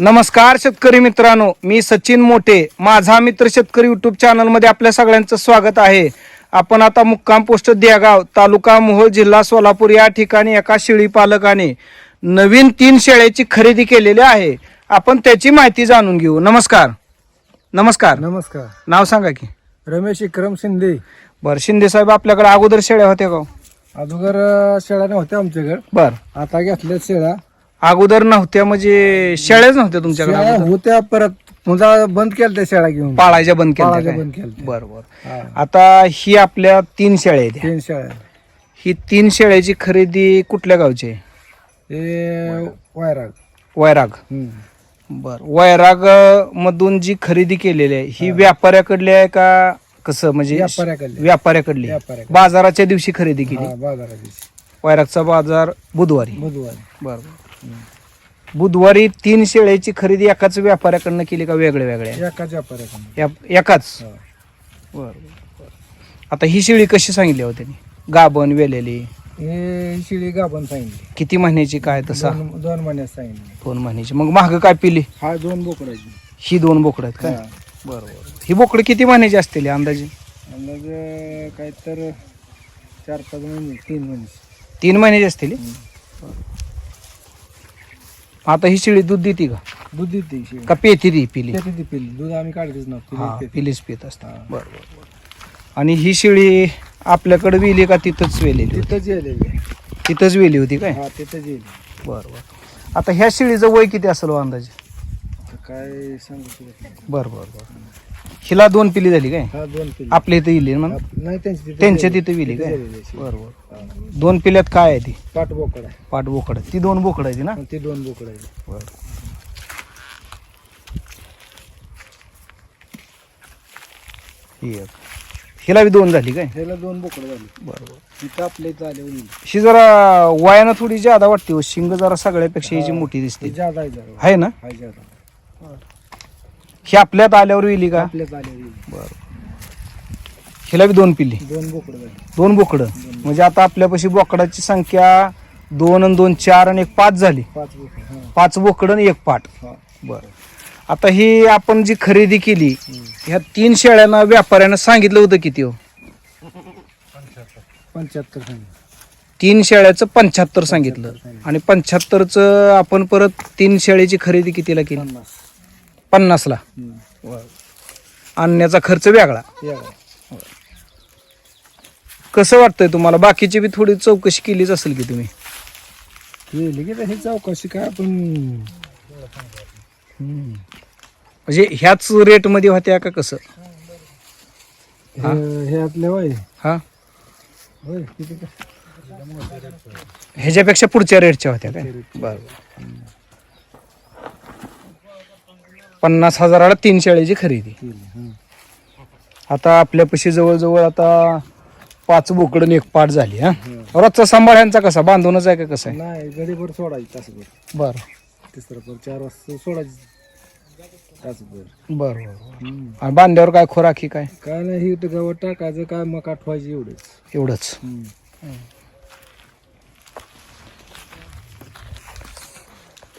नमस्कार शेतकरी मित्रांनो मी सचिन मोठे. माझा मित्र शेतकरी युट्यूब चॅनलमध्ये आपल्या सगळ्यांचं स्वागत आहे. आपण आता मुक्काम पोस्ट देगाव तालुका मोहोळ जिल्हा सोलापूर या ठिकाणी एका शेळी पालकाने नवीन तीन शेळ्याची खरेदी केलेली आहे. आपण त्याची माहिती जाणून घेऊ. नमस्कार. नमस्कार. नमस्कार. नाव सांगा की. रमेश विक्रम शिंदे. बरं शिंदे साहेब आपल्याकडे अगोदर शेळ्या होत्या का हो? अगोदर शेळ्या नव्हत्या आमच्याकडे. बर. आता घेतल्या शेळ्या. अगोदर नव्हत्या म्हणजे शेळ्याच नव्हत्या तुमच्याकडे शेळ्या अगोदर? होत्या परत पुन्हा बंद केल्या त्या शेळ्या घेऊन. पाळायच्या बंद पाळायच्या केल्या बंद केल्या बर बर. हा. आता ही आपल्या तीन शेळ्या आहेत ह्या. तीन शेळ्या ही तीन शेळ्याची खरेदी कुठल्या गावची आहे? हे वैराग. वैराग. हम्म. बर वैराग अं, मधून जी खरेदी केलेली आहे ही व्यापाऱ्याकडली आहे का कसं म्हणजे व्यापाऱ्याकडली. व्यापाऱ्याकडली? व्यापाऱ्याकडली. बाजाराच्या दिवशी खरेदी केली. हा वैरागचा बाजार बुधवारी. बुधवारी. बर. बुधवारी तीन शेळ्याची खरेदी एकाच व्यापाऱ्याकडनं केली का वेगळ्या वेगळ्या? एकाच व्यापाऱ्याकडे या- एकाच? हा. बर आता ही शेळी कशी सांगितली हो त्यांनी? गाभण वेलेली? हे शिळी गाभण सांगितली. किती महिन्याची काय तसा? दोन दोन महिन्यात सांगितली. दोन महिन्याची. मग माग काय पिली? हा दोन बोकडाची ही दोन बोकडं आहेत काय? हा. बरोबर ही बोकडं किती महिन्याची असतील ही अंदाजे? अंदाजे काय तर चार पाच महिने तीन महिने. तीन महिन्याची असतील? ही? आता ही शेळी दूध देते का? दूध देते शेळी. का पेती ती पिली? ती पिल्ली दूध आम्ही काढतेच नव्हतो हा. पिलीच पित असते. हा. बरोबर आणि ही शेळी आपल्याकडे वेली का? तिथंच वेलेली होती? तिथंच येलेली आहे. तिथंच वेली होती काय? हा तिथंच येईल बरोबर आता ह्या शेळीचं वय किती असेल हो अंदाजे? काय सांगू शकत. बरं बरं बरं. हिला दोन पिली झाली काय? हा दोन आपल्या इथं म्हणून? आप- नाही त्यांची तिथं त्यांच्या. तिथं विली काय. बरोबर हा. दोन पिल्यात काय आहे ती? पाट बोकड आहे. पाठ बोकड ती दोन बोकड आहे ती ना? ते दोन बोकड आहे. ही एक. हिला बी दोन झाली काय? ह्याला दोन बोकड झाली. बरोबर तिथं आपल्या इथं आले ही जरा वयानं थोडी जादा वाटते हो. शिंग जरा सगळ्यापेक्षा हिची मोठी दिसते. जादा आहे जरा. आहे ना? हाय जादा ही आपल्यात आल्यावर येईल का? आले बरं. हिला बी दोन पिल्ली. दोन बोकड झाली. दोन बोकडं. म्हणजे आता आपल्यापाशी बोकडाची संख्या दोन आणि दोन चार आणि एक पाच झाली. पाच बोकड हा. पाच बोकडं आणि एक पाट. हा. बरं. आता ही आपण जी खरेदी केली ह्या तीन शेळ्यांना व्यापाऱ्यानं सांगितलं होतं किती हो? पंच्याहत्तर सांगितलं. तीन शेळ्याचं पंच्याहत्तर सांगितलं. आणि पंच्याहत्तरचं आपण परत तीन शेळ्याची खरेदी कितीला केली? पन्नास. पन्नासला. आणण्याचा खर्च वेगळा. कसं वाटतंय तुम्हाला? बाकीची बी थोडी चौकशी केलीच असेल की तुम्ही? केली की हे चौकशी काय आपण म्हणजे ह्याच रेटमध्ये होत्या का कसं? हे? हे आपले वय हा? होय किती काय ह्याच्यापेक्षा पुढच्या रेटच्या होत्या काय? बरं. पन्नास हजाराला तीन शेळ्याची खरेदी. आता आपल्यापाशी जवळजवळ आता पाच बोकडं एक पाट झाली हा. रोजचा सांभाळ ह्यांचा कसा? बांधूनच आहे का कसं आहे? नाही गडीभर सोडायची तासभर बरं. तिसरं पर चार वाजता सोडायची. तासभर बरं. बरं बरं. आणि बांध्यावर काय खोराकी काय? काय नाही हे गवत टाकायचं काय मग आठवायची एवढंच. एवढंच.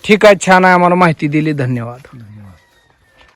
ठीक आहे छान आहे आम्हाला माहिती दिली धन्यवाद.